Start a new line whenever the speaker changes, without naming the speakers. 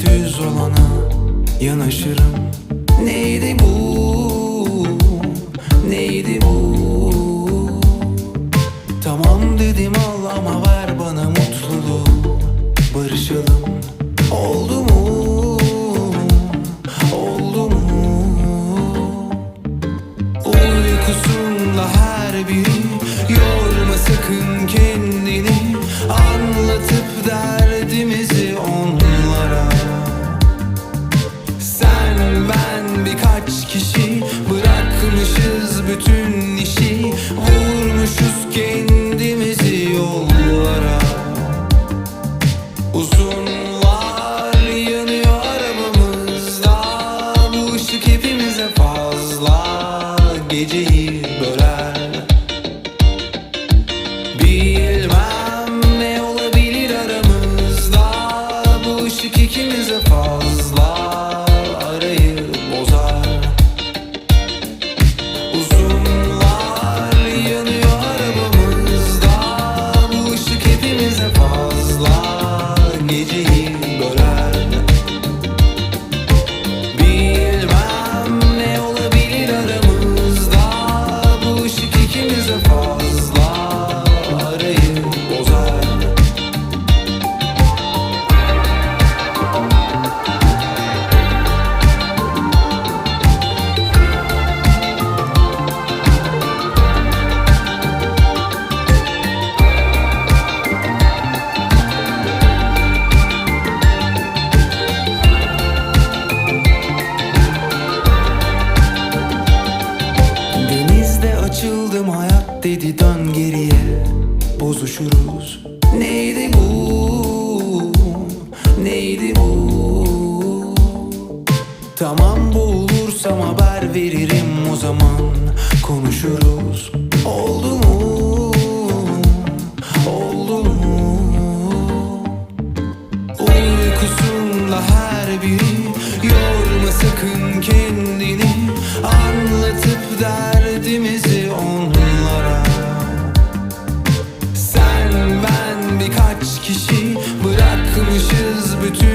düz olana yanaşırım Neydi bu? Neydi bu? Tamam dedim al ama ver bana mutluluğu bütün işi Vurmuşuz kendimizi yollara. Uzunlar dön geriye Bozuşuruz Neydi bu? Neydi bu? Tamam boğulursam haber veririm o zaman Konuşuruz Oldu mu? Oldu mu? Uykusunda her biri Yorma sakın kendini Anlatıp derdimizi Bırakmışız bütün